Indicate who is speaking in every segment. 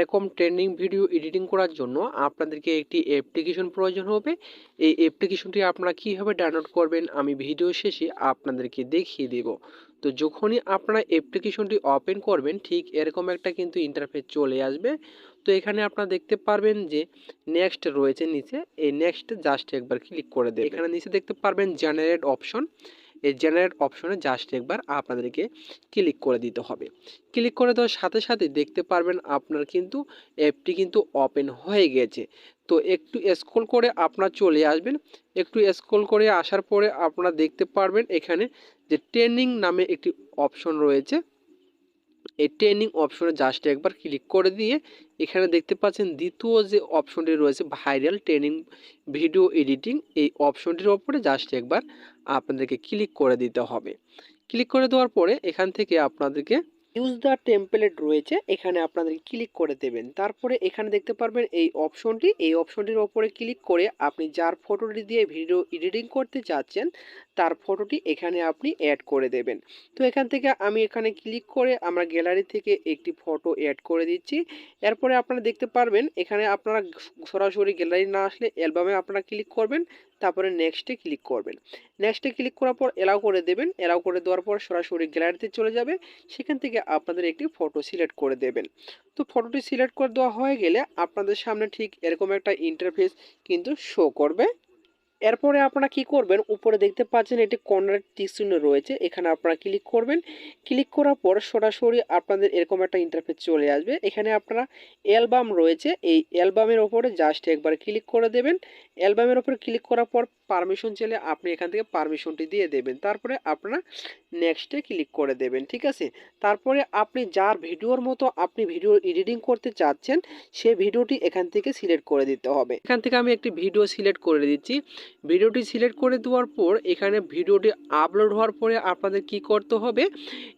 Speaker 1: এরকম trending video editing করার জন্য আপনাদেরকে একটি অ্যাপ্লিকেশন প্রয়োজন হবে। এই অ্যাপ্লিকেশনটি আপনারা কীভাবে ডাউনলোড করবেন আমি ভিডিও শেষে আপনাদেরকে দেখিয়ে দেব। তো যখনই আপনারা অ্যাপ্লিকেশনটি ওপেন করবেন ঠিক এরকম একটা কিন্তু ইন্টারফেস চলে আসবে। তো এখানে আপনারা দেখতে পারবেন যে নেক্সট রয়েছে নিচে। এই নেক্সট জাস্ট একবার ক্লিক করে দেবে এখানে নিচে দেখতে পারবেন জেনারেট অপশন এই জেনারেট অপশনে জাস্ট একবার আপনাদেরকে ক্লিক করে দিতে হবে। ক্লিক করে দেওয়ার সাথে সাথে দেখতে পারবেন আপনার কিন্তু অ্যাপটি কিন্তু ওপেন হয়ে গেছে। তো একটু স্ক্রল করে আপনার চলে আসবেন। একটু স্ক্রল করে আসার পরে আপনারা দেখতে পারবেন এখানে যে ট্রেনিং নামে একটি অপশন রয়েছে। এই ট্রেনিং অপশনে জাস্ট একবার ক্লিক করে দিয়ে এখানে দেখতে পাচ্ছেন দ্বিতীয় যে অপশনটি রয়েছে ভাইরাল ট্রেনিং ভিডিও এডিটিং এই অপশনটির ওপরে জাস্ট একবার আপনাদেরকে ক্লিক করে দিতে হবে। ক্লিক করে দেওয়ার পরে এখান থেকে আপনাদেরকে ইউজ দ্য টেম্পলেট রয়েছে, এখানে আপনাদের ক্লিক করে দেবেন। তারপরে এখানে দেখতে পারবেন এই অপশনটি এই অপশনটির ওপরে ক্লিক করে আপনি যার ফটোটি দিয়ে ভিডিও এডিটিং করতে চাচ্ছেন তার ফটোটি এখানে আপনি অ্যাড করে দেবেন। তো এখান থেকে আমি এখানে ক্লিক করে আমরা গ্যালারি থেকে একটি ফটো অ্যাড করে দিচ্ছি। এরপরে আপনারা দেখতে পারবেন, এখানে আপনারা সরাসরি গ্যালারি না আসলে অ্যালবামে আপনারা ক্লিক করবেন, তারপরে নেক্সটে ক্লিক করবেন। নেক্সটে ক্লিক করার পর এলাও করে দেবেন এলাও করে দেওয়ার পর সরাসরি গ্যালারিতে চলে যাবে, সেখান থেকে আপনাদের একটি ফটো সিলেক্ট করে দেবেন। তো ফটোটি সিলেক্ট করে দেওয়া হয়ে গেলে আপনাদের সামনে ঠিক এরকম একটা ইন্টারফেস কিন্তু শো করবে। এরপরে আপনারা কি করবেন? উপরে দেখতে পাচ্ছেন এটি কর্নার টিক রয়েছে। এখানে আপনারা ক্লিক করবেন। ক্লিক করার পর সরাসরি আপনাদের এরকম একটা ইন্টারফেস চলে আসবে। এখানে আপনারা অ্যালবাম রয়েছে। এই অ্যালবামের ওপরে জাস্ট একবার ক্লিক করে দেবেন। অ্যালবামের ওপরে ক্লিক করার পর পারমিশন চাইলে আপনি এখান থেকে পারমিশনটি দিয়ে দেবেন। তারপরে আপনারা নেক্সটে ক্লিক করে দেবেন। ঠিক আছে? তারপরে আপনি যার ভিডিওর মতো আপনি ভিডিও এডিটিং করতে চাচ্ছেন, সে ভিডিওটি এখান থেকে সিলেক্ট করে দিতে হবে। এখান থেকে আমি একটি ভিডিও সিলেক্ট করে দিচ্ছি। ভিডিওটি সিলেক্ট করে দেওয়ার পর এখানে ভিডিওটি আপলোড হওয়ার পরে আপনাদের কি করতে হবে?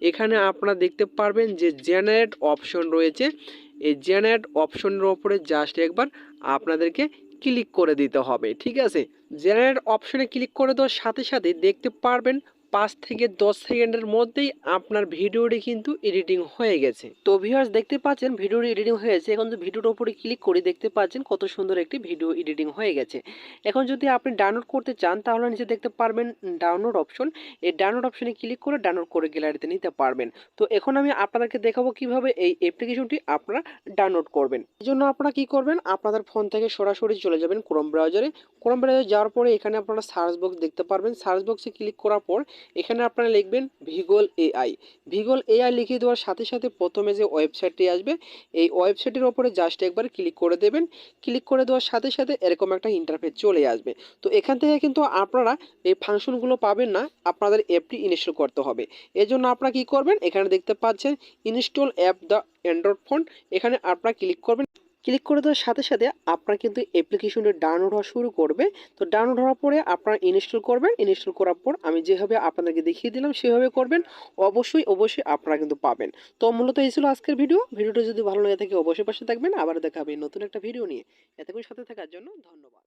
Speaker 1: এখানে আপনারা দেখতে পারবেন যে জেনারেট অপশন রয়েছে। এই জেনারেট অপশনের ওপরে জাস্ট একবার আপনাদেরকে ক্লিক করে দিতে হবে, ঠিক আছে? জেনারেট অপশনে ক্লিক করে দেওয়ার সাথে সাথে দেখতে পারবেন পাঁচ থেকে দশ সেকেন্ডের মধ্যেই আপনার ভিডিওটি কিন্তু এডিটিং হয়ে গেছে। তো ভিউয়ার্স দেখতে পাচ্ছেন, ভিডিওটি এডিটিং হয়েছে। এখন যদি ভিডিওর উপরে ক্লিক করে দেখতে পাচ্ছেন কত সুন্দর একটি ভিডিও এডিটিং হয়ে গেছে। এখন যদি আপনি ডাউনলোড করতে চান, তাহলে নিচে দেখতে পারবেন ডাউনলোড অপশন এই ডাউনলোড অপশনে ক্লিক করে ডাউনলোড করে গ্যালারিতে নিতে পারবেন। তো এখন আমি আপনাদেরকে দেখাবো কীভাবে এই অ্যাপ্লিকেশনটি আপনারা ডাউনলোড করবেন। এই জন্য আপনারা কি করবেন, আপনাদের ফোন থেকে সরাসরি চলে যাবেন ক্রোম ব্রাউজারে ক্রোম ব্রাউজারে যাওয়ার পরে এখানে আপনারা সার্চ বক্স দেখতে পারবেন। সার্চ বক্সে ক্লিক করার পর এখানে আপনারা লিখবেন ভিগল এআই। ভিগল এআই লিখে দেওয়ার সাথে সাথে প্রথমে যে ওয়েবসাইটটি আসবে, এই ওয়েবসাইটের ওপরে জাস্ট একবার ক্লিক করে দেবেন। ক্লিক করে দেওয়ার সাথে সাথে এরকম একটা ইন্টারফেস চলে আসবে। তো এখান থেকে কিন্তু আপনারা এই ফাংশনগুলো পাবেন না, আপনাদের অ্যাপটি ইনস্টল করতে হবে। এর জন্য আপনারা কী করবেন? এখানে দেখতে পাচ্ছেন install app the Android phone এখানে আপনারা ক্লিক করবেন ক্লিক করে দেওয়ার সাথে সাথে আপনার কিন্তু অ্যাপ্লিকেশনটি ডাউনলোড হওয়া শুরু করবে। তো ডাউনলোড হওয়ার পরে আপনারা ইনস্টল করবেন। ইনস্টল করার পর আমি যেভাবে আপনাদেরকে দেখিয়ে দিলাম, সেভাবে করবেন। অবশ্যই অবশ্যই আপনারা কিন্তু পাবেন। তো মূলত এই ছিল আজকের ভিডিও। ভিডিওটা যদি ভালো লাগে থাকে, অবশ্যই পাশে থাকবেন। আবার দেখা হবে নতুন একটা ভিডিও নিয়ে। এতক্ষণ সাথে থাকার জন্য ধন্যবাদ।